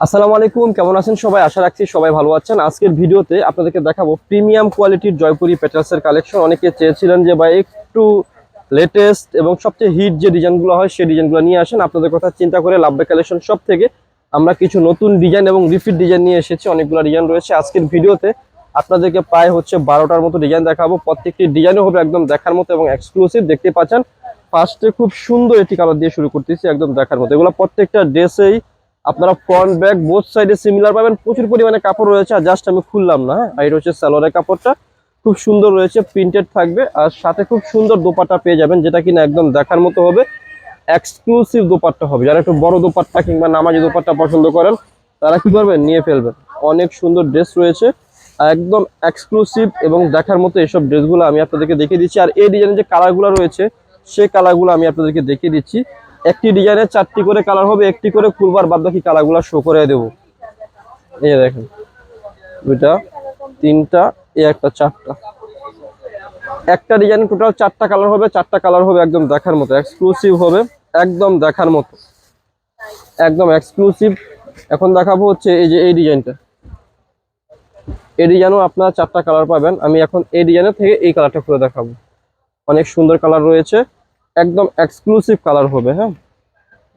আসসালামু আলাইকুম, কেমন আছেন সবাই? আশা রাখছি সবাই ভালো আছেন। আজকের ভিডিওতে আপনাদেরকে দেখাবো প্রিমিয়াম কোয়ালিটির জয়পুরি পেটালসের কালেকশন। অনেকে চেয়েছিলেন যে, ভাই, একটু লেটেস্ট এবং সবচেয়ে হিট যে ডিজাইনগুলো হয়, সেই ডিজাইনগুলো নিয়ে আসেন। আপনাদের কথা চিন্তা করে লাভবে কালেকশন সব থেকে আমরা কিছু নতুন ডিজাইন এবং রিপিট ডিজাইন নিয়ে এসেছি। অনেকগুলো ডিজাইন রয়েছে আজকের ভিডিওতে। আপনাদেরকে প্রায় হচ্ছে বারোটার মতো ডিজাইন দেখাবো। প্রত্যেকটি ডিজাইনও হবে একদম দেখার মতো এবং এক্সক্লুসিভ দেখতে পাচ্ছেন। ফার্স্টে খুব সুন্দর একটি কালার দিয়ে শুরু করতেছি, একদম দেখার মতো। এগুলো প্রত্যেকটা ড্রেসেই আপনারা ফ্রন্ট ব্যাক বোথ সাইডে সিমিলার পাবেন। প্রচুর পরিমাণে কাপড় রয়েছে, আর জাস্ট আমি খুললাম না আর এটা হচ্ছে সালোয়ারের কাপড়টা। খুব সুন্দর রয়েছে প্রিন্টেড থাকবে, আর সাথে খুব সুন্দর দোপাট্টা পেয়ে যাবেন, যেটা কিনা একদম দেখার মতো হবে। এক্সক্লুসিভ দোপাট্টা হবে। যারা একটু বড় দোপাট্টা কিংবা নামাজি দোপাট্টা পছন্দ করেন, তারা কি করবেন? নিয়ে ফেলবেন। অনেক সুন্দর ড্রেস রয়েছে, একদম এক্সক্লুসিভ এবং দেখার মতো এইসব ড্রেসগুলো আমি আপনাদেরকে দেখিয়ে দিচ্ছি। আর এই ডিজাইনের যে কালারগুলো রয়েছে সেই কালারগুলো আমি আপনাদেরকে দেখিয়ে দিচ্ছি। একটি ডিজাইনের চারটি করে কালার হবে, একটি করে খুলবার বাদ বাকি কালারগুলো শো করে দেবো। এই দেখেন, দুইটা, তিনটা, এই একটা, চারটা। একটা ডিজাইন টোটাল চারটা কালার হবে, চারটা কালার হবে একদম দেখার মতো এক্সক্লুসিভ হবে একদম দেখার মতো। একদম এক্সক্লুসিভ এখন দেখাবো হচ্ছে এই যে এই ডিজাইনটা এই ডিজাইনও আপনারা চারটা কালার পাবেন। আমি এখন এই ডিজাইনের থেকে এই কালারটা খুলে দেখাবো। অনেক সুন্দর কালার রয়েছে। একদম এক্সক্লুসিভ কালার হবে হ্যাঁ?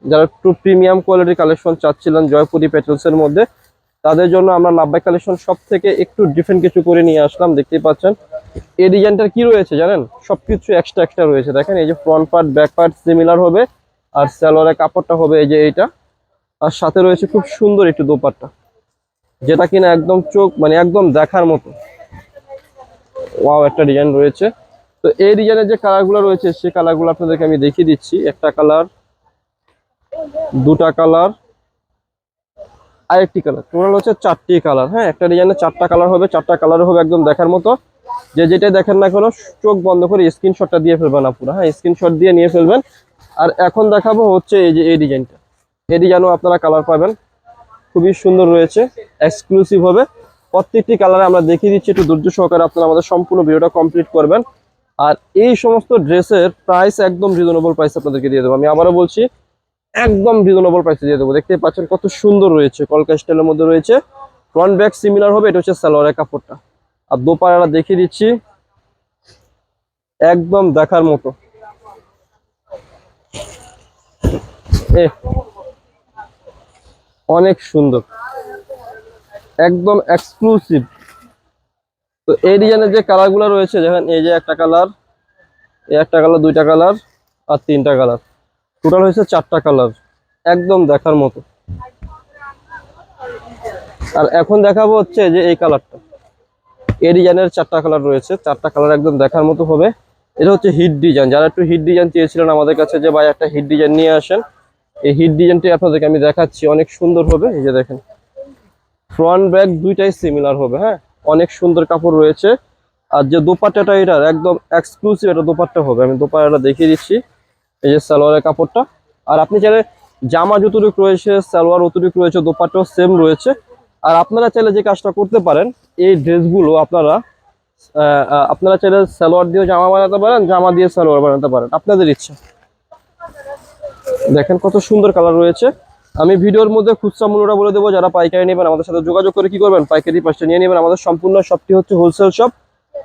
যারা একটু প্রিমিয়াম কোয়ালিটির কালেকশন চাচ্ছিলেন জয়পুরি পেট্রোলসের মধ্যে, তাদের জন্য আমরা লাভবাই কালেকশন সব থেকে একটু ডিফারেন্ট কিছু করে নিয়ে আসলাম, দেখতেই পাচ্ছেন। এই ডিজাইনটার কি রয়েছে জানেন? সব কিছু এক্সট্রা এক্সট্রা রয়েছে। দেখেন, এই যে front part back part similar হবে, আর স্যালোয়ারের কাপড়টা হবে এই যে এইটা। আর সাথে রয়েছে খুব সুন্দর একটু দোপাট্টা, যেটা কিনা একদম চোখ মানে একদম দেখার মতো। ওয়াও একটা ডিজাইন রয়েছে। তো এই ডিজাইনের যে কালারগুলো রয়েছে সেই কালারগুলো আপনাদেরকে আমি দেখিয়ে দিচ্ছি। একটা কালার, দুটা কালার, আরেকটি কালার। টোটাল হচ্ছে চারটি কালার হ্যাঁ? একটা ডিজাইনের চারটা কালার হবে, চারটা কালার হবে একদম দেখার মতো। যে যেটা দেখেন না কোনো, চোখ বন্ধ করে স্ক্রিনশটটা দিয়ে ফেলবেন আপনারা হ্যাঁ? স্ক্রিনশট দিয়ে নিয়ে ফেলবেন। আর এখন দেখাবো হচ্ছে এই যে এই ডিজাইনটা। এই ডিজাইনও আপনারা কালার পাবেন। খুবই সুন্দর রয়েছে এক্সক্লুসিভ হবে। প্রত্যেকটি কালারে আমরা দেখিয়ে দিচ্ছি, একটু ধৈর্য সহকারে আপনারা আমাদের সম্পূর্ণ ভিডিওটা কমপ্লিট করবেন। আর এই সমস্ত ড্রেসের প্রাইস একদম রিজনেবল প্রাইস আপনাদেরকে দিয়ে দেবো। আমি আবারও বলছি, একদম রিজনেবল প্রাইসে দিয়ে দেবো। দেখতে পাচ্ছেন কত সুন্দর রয়েছে, কলকা স্টাইলের মধ্যে রয়েছে। ফ্রন্ট ব্যাক সিমিলার হবে, এটা হচ্ছে সালোয়ারের কাপড়টা। আর দোপাড়াটা দেখিয়ে দিচ্ছি, একদম দেখার মতো। এ অনেক সুন্দর। একদম এক্সক্লুসিভ তো এই ডিজাইনের যে কালারগুলো রয়েছে, দেখেন এই যে একটা কালার এই একটা কালার দুইটা কালার আর তিনটা কালার টোটাল হয়েছে চারটা কালার একদম দেখার মতো। আর এখন দেখাবো হচ্ছে যে এই কালারটা এই ডিজাইনের চারটা কালার রয়েছে, চারটা কালার একদম দেখার মতো হবে। এটা হচ্ছে হিট ডিজাইন যারা একটু হিট ডিজাইন চেয়েছিলেন আমাদের কাছে যে, ভাই, একটা হিট ডিজাইন নিয়ে আসেন। এই হিট ডিজাইনটি আপনাদেরকে আমি দেখাচ্ছি, অনেক সুন্দর হবে। এই যে দেখেন ফ্রন্ট ব্যাক দুইটাই সিমিলার হবে হ্যাঁ? অনেক সুন্দর কাপড় রয়েছে। আর যে দোপাট্টাটা এটার একদম এক্সক্লুসিভ এটা দোপাট্টা হবে, আমি দোপাট্টাটা দেখিয়ে দিচ্ছি। এই যে সালোয়ারের কাপড়টা। আর আপনি চাইলে জামা যতটুকু রয়েছে, সালোয়ার অতটুকু রয়েছে, দোপাট্টাও সেম রয়েছে। আর আপনারা চাইলে যে কাজটা করতে পারেন, এই ড্রেসগুলো আপনারা আপনারা চাইলে সালোয়ার দিয়ে জামা বানাতে পারেন, জামা দিয়ে সালোয়ার বানাতে পারেন। আপনাদের ইচ্ছা। দেখেন কত সুন্দর কালার রয়েছে। আমি ভিডিওর মধ্যে খুচরা মূল্যটা বলে দেবো, যারা পাইকারি নেবেন আমাদের সাথে যোগাযোগ করে কি করবেন, পাইকারি পাশে নিয়ে নেবেন। আমাদের সম্পূর্ণ শপটি হচ্ছে হোলসেল শপ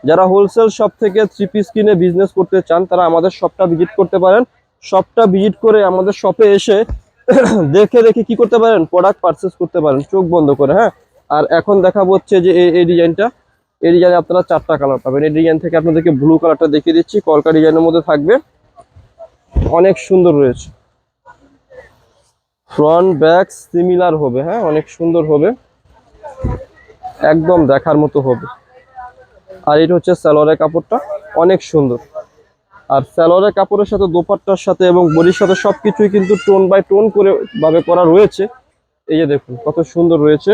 যারা হোলসেল শপ থেকে থ্রি পিস কিনে বিজনেস করতে চান, তারা আমাদের শপটা ভিজিট করতে পারেন। শপটা ভিজিট করে আমাদের শপে এসে দেখে দেখে কি করতে পারেন প্রোডাক্ট পারচেস করতে পারেন, চোখ বন্ধ করে হ্যাঁ? আর এখন দেখা হচ্ছে যে এই ডিজাইনটা এই ডিজাইনে আপনারা চারটা কালার পাবেন। এই ডিজাইন থেকে আপনাদেরকে ব্লু কালারটা দেখিয়ে দিচ্ছি। কলকা ডিজাইনের মধ্যে থাকবে। অনেক সুন্দর রয়েছে। ফ্রন্ট ব্যাক সিমিলার হবে হ্যাঁ? অনেক সুন্দর হবে। একদম দেখার মতো হবে। আর এটা হচ্ছে সালোয়ারের কাপড়টা, অনেক সুন্দর। আর সালোয়ারের কাপড়ের সাথে দোপাট্টার সাথে এবং বডির সাথে সবকিছুই কিন্তু টোন বাই টোন করে ভাবে করা রয়েছে। এই যে দেখুন, কত সুন্দর রয়েছে।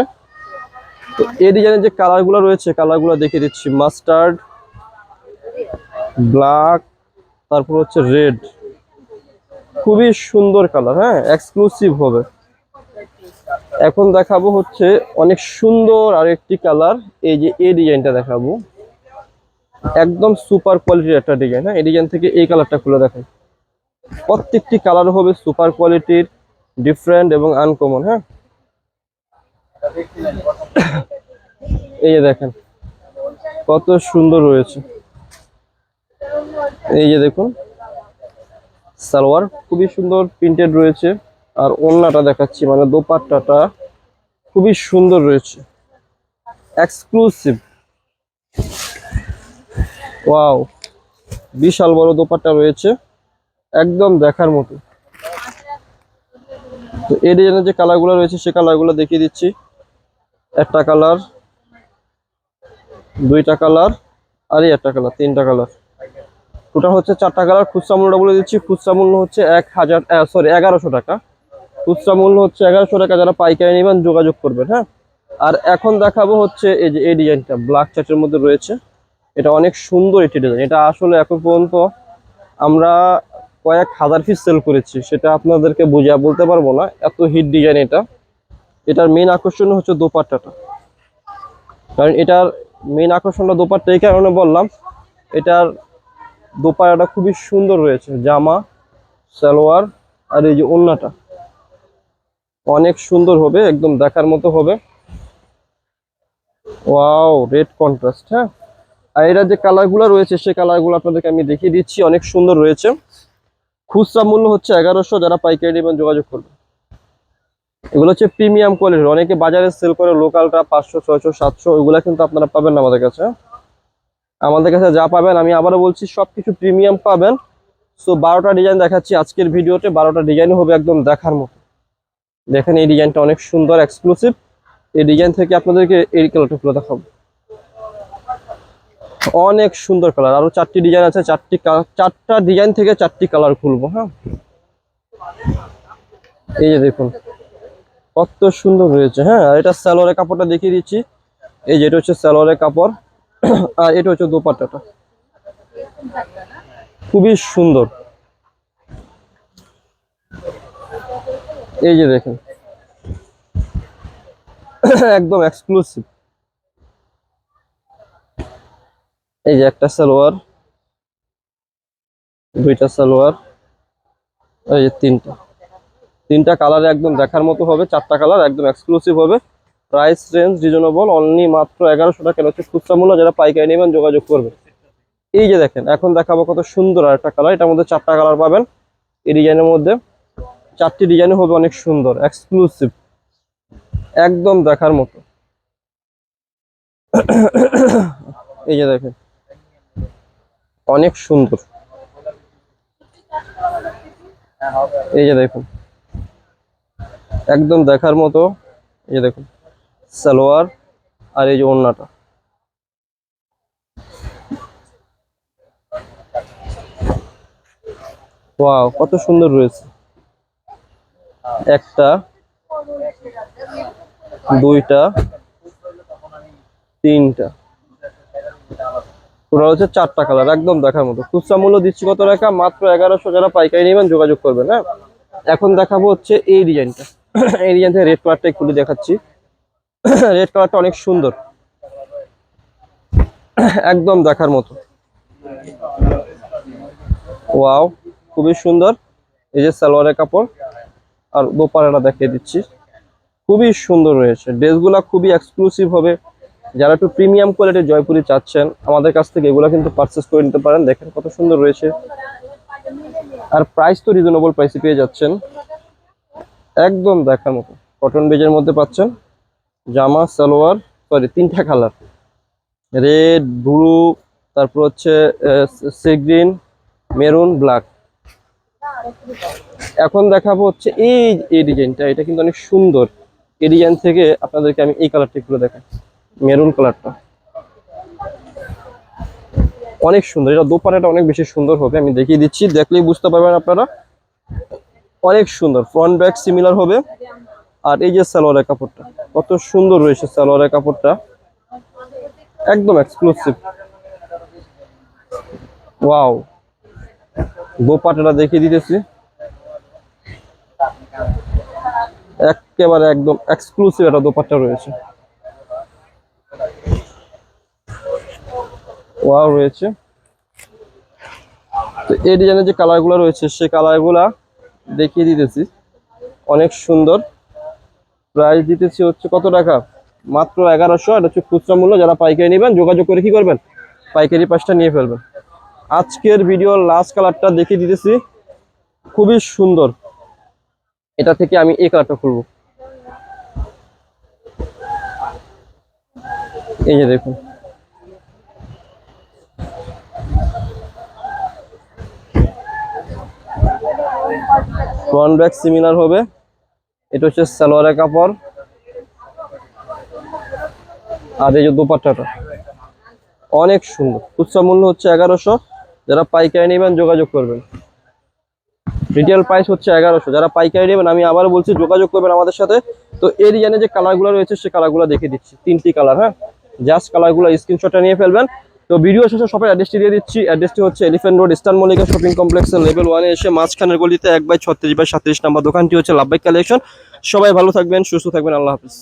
তো এই ডিজাইনের যে কালারগুলো রয়েছে, কালারগুলো দেখে দিচ্ছি। মাস্টার্ড ব্ল্যাক তারপর হচ্ছে রেড খুবই সুন্দর কালার হ্যাঁ এক্সক্লুসিভ হবে। এখন দেখাবো হচ্ছে অনেক সুন্দর আরেকটি কালার, এই যে এই ডিজাইনটা দেখাবো। একদম সুপার কোয়ালিটির একটা ডিজাইন হ্যাঁ এই ডিজাইন থেকে এই কালারটা খুলে দেখাই। প্রত্যেকটি কালার হবে সুপার কোয়ালিটির ডিফারেন্ট এবং আনকমন হ্যাঁ। এই যে দেখেন, কত সুন্দর রয়েছে। এই যে দেখুন সালোয়ার, খুবই সুন্দর প্রিন্টেড রয়েছে। আর ওড়নাটা দেখাচ্ছি মানে দোপাট্টাটা খুবই সুন্দর রয়েছে। এক্সক্লুসিভ ওয়াও বিশাল বড় দোপাট্টা রয়েছে, একদম দেখার মতো। তো এই ডিজাইনের যে কালারগুলো রয়েছে, সে কালারগুলো দেখিয়ে দিচ্ছি। একটা কালার, দুইটা কালার, আর একটা কালার, তিনটা কালার। ওটা হচ্ছে চারটা কালার, খুচরা মূল্যটা বলে দিচ্ছি। খুচরা মূল্য হচ্ছে এক হাজার সরি এগারোশো টাকা। খুচরা মূল্য হচ্ছে এগারোশো টাকা, যারা পাইকারি নেবেন যোগাযোগ করবেন হ্যাঁ? আর এখন দেখাবো হচ্ছে এই যে, এই ডিজাইনটা ব্ল্যাক চার্টের মধ্যে রয়েছে। এটা অনেক সুন্দর একটি ডিজাইন। এটা আসলে এখন পর্যন্ত আমরা কয়েক হাজার পিস সেল করেছি, সেটা আপনাদেরকে বুঝিয়ে বলতে পারব না। এত হিট ডিজাইন এটা। এটার মেন আকর্ষণ হচ্ছে দোপাট্টাটা। কারণ এটার মেন আকর্ষণটা দোপাট্টা এই কারণে বললাম, এটার দোপাট্টাটা খুবই সুন্দর রয়েছে, জামা, সালোয়ার আর এই যে ওন্নাটা। অনেক সুন্দর হবে, একদম দেখার মতো হবে। ওয়াও, রেড কন্ট্রাস্ট হ্যাঁ? আর এটার যে কালারগুলো রয়েছে সেই কালারগুলো আপনাদেরকে আমি দেখিয়ে দিচ্ছি, অনেক সুন্দর রয়েছে। খুচরা মূল্য হচ্ছে এগারোশো, যারা পাইকারি নেবেন যোগাযোগ করবে এগুলো হচ্ছে প্রিমিয়াম কোয়ালিটির অনেকে বাজারে সেল করে লোকালটা পাঁচশো, ছয়শো, সাতশো, ওইগুলো কিন্তু আপনারা পাবেন না আমাদের কাছে। আমাদের কাছে যা পাবেন, আমি আবারও বলছি সব কিছু প্রিমিয়াম পাবেন। সো বারোটা ডিজাইন দেখাচ্ছি আজকের ভিডিওতে, বারোটা ডিজাইন হবে একদম দেখার মতো। দেখেন, এই ডিজাইনটা অনেক সুন্দর এক্সক্লুসিভ এই ডিজাইন থেকে আপনাদেরকে এই কালারটা খুলে দেখাবো। অনেক সুন্দর কালার আরও চারটি ডিজাইন আছে, চারটি চারটা ডিজাইন থেকে চারটি কালার খুলবো হ্যাঁ? এই যে দেখুন, কত সুন্দর রয়েছে হ্যাঁ? এটা স্যালোয়ারের কাপড়টা দেখিয়ে দিচ্ছি। এই যেটা হচ্ছে স্যালোয়ারের কাপড়। আর এটা হচ্ছে দোপাট্টাটা। খুবই সুন্দর। এই যে দেখেন। একদম এক্সক্লুসিভ এই যে একটা সালোয়ার, দুইটা সালোয়ার, এই যে তিনটা। তিনটা কালার একদম দেখার মতো হবে, চারটা কালার একদম এক্সক্লুসিভ হবে। প্রাইস রেঞ্জ রিজনেবল অনলি মাত্র এগারোশো টাকা। হচ্ছে খুচরা মূল্য, যারা পাইকারি নেবেন, যোগাযোগ করবে। এই যে দেখেন, এখন দেখাবো কত সুন্দর আর একটা কালার এটার মধ্যে চারটা কালার পাবেন। এই ডিজাইনের মধ্যে চারটি ডিজাইন হবে অনেক সুন্দর এক্সক্লুসিভ একদম দেখার মতো। এই যে দেখেন, অনেক সুন্দর। এই যে দেখুন, একদম দেখার মতো। এই দেখুন সালোয়ার আর এই যে ওড়নাটা। ওয়াও, কত সুন্দর রয়েছে। একটা, দুইটা, তিনটা। টোটাল হচ্ছে চারটা কালার, একদম দেখার মতো। খুচরা মূল্য দিচ্ছি কত টাকা? মাত্র এগারোশো। যারা পাইকারি নেবেন যোগাযোগ করবেন হ্যাঁ? এখন দেখাবো হচ্ছে এই ডিজাইনটা। এই ডিজাইন থেকে রেড কালারটা খুলে দেখাচ্ছি। রেড কালারটা অনেক সুন্দর। একদম দেখার মতো। ওয়াও, খুবই সুন্দর। এই যে সালোয়ারের কাপড়, আর দোপারাটা দেখিয়ে দিচ্ছি। খুবই সুন্দর রয়েছে। ড্রেসগুলো খুবই এক্সক্লুসিভ হবে। যারা একটু প্রিমিয়াম কোয়ালিটির জয়পুরি চাচ্ছেন, আমাদের কাছ থেকে এগুলো কিন্তু পারচেস করে নিতে পারেন। দেখেন কত সুন্দর রয়েছে। আর প্রাইস তো রিজনেবল প্রাইসে পেয়ে যাচ্ছেন। একদম দেখার মতো। কটন বেজের মধ্যে পাচ্ছেন। জামা, সালোয়ার সরি তিনটা কালার রেড ব্লু তারপর হচ্ছে সি গ্রিন মেরুন ব্ল্যাক এখন দেখাবো হচ্ছে এই এই ডিজাইনটা এটা কিন্তু অনেক সুন্দর। এই ডিজাইন থেকে আপনাদেরকে আমি এই কালারটা একটু দেখাই মেরুন কালারটা অনেক সুন্দর, এটা দোপাটাটা অনেক বেশি সুন্দর হবে, আমি দেখিয়ে দিচ্ছি, দেখলেই বুঝতে পারবেন আপনারা। অনেক সুন্দর ফ্রন্ট ব্যাক সিমিলার হবে। আর এই যে সালোয়ারের কাপড়টা কত সুন্দর রয়েছে সালোয়ারের কাপড়টা। একদম এক্সক্লুসিভ ওয়াও দোপাটাটা দেখিয়ে দিতেছি। একেবারে একদম এক্সক্লুসিভ একটা দোপাট্টা রয়েছে। ওয়াও রয়েছে। তো এই ডিজাইনের যে কালারগুলো রয়েছে, সেই কালারগুলা দেখিয়ে দিতেছি। অনেক সুন্দর। প্রাইস দিতেছি হচ্ছে কত টাকা? মাত্র এগারোশো এটা হচ্ছে খুচরা মূল্য, যারা পাইকারি নেবেন, যোগাযোগ করে কি করবেন? পাইকারি পাঁচটা নিয়ে ফেলবেন। আজকের ভিডিওর লাস্ট কালারটা দেখিয়ে দিতেছি। খুবই সুন্দর। এটা থেকে আমি এই কালারটা খুলবো। এই যে দেখুন। ফ্রন্ট ব্যাক সিমিলার হবে। এটা হচ্ছে সালোয়ারের কাপড়। আর এই যে দোপাট্টাটা, অনেক সুন্দর। খুচরা মূল্য হচ্ছে এগারোশো। যারা পাইকারি নেবেন, যোগাযোগ করবেন। রিটেল প্রাইস হচ্ছে এগারোশো। যারা পাইকারি নেবেন, আমি আবার বলছি, যোগাযোগ করবেন আমাদের সাথে। তো এই ডিজাইনে যে কালারগুলো রয়েছে, সে কালারগুলো দেখে দিচ্ছি। তিনটি কালার হ্যাঁ? জাস্ট কালারগুলো স্ক্রিনশটটা নিয়ে ফেলবেন। তো ভিডিও শেষে সবাই অ্যাড্রেসটি দিয়ে দিচ্ছি। অ্যাড্রেসটি হচ্ছে elephant road eastern Mallika shopping কমপ্লেক্সের লেভেল ওয়ানে এসে মাঝখানের গলিতে এক বাই ছত্রিশ বাই সাতত্রিশ নাম্বার দোকানটি হচ্ছে লাভবাই কালেকশন সবাই ভালো থাকবেন, সুস্থ থাকবেন, আল্লাহ হাফিজ।